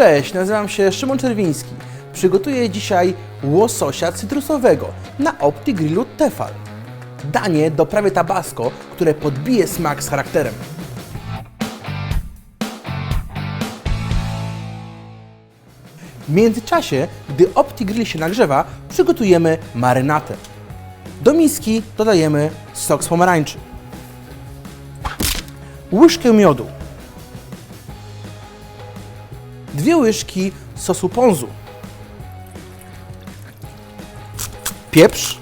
Cześć, nazywam się Szymon Czerwiński. Przygotuję dzisiaj łososia cytrusowego na Opti Grillu Tefal. Danie do prawie tabasco, które podbije smak z charakterem. W międzyczasie, gdy Opti Grill się nagrzewa, przygotujemy marynatę. Do miski dodajemy sok z pomarańczy, łyżkę miodu, dwie łyżki sosu ponzu, pieprz,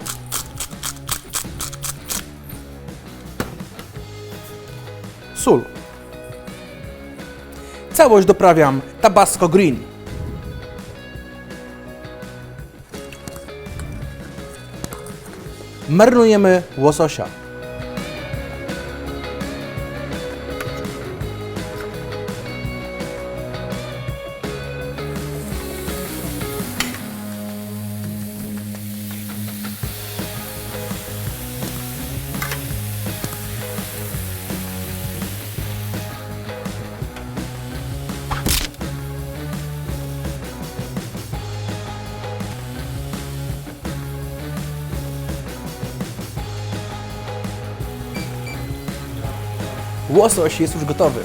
sól. Całość doprawiam Tabasco Green. Marynujemy łososia. Łosoś jest już gotowy.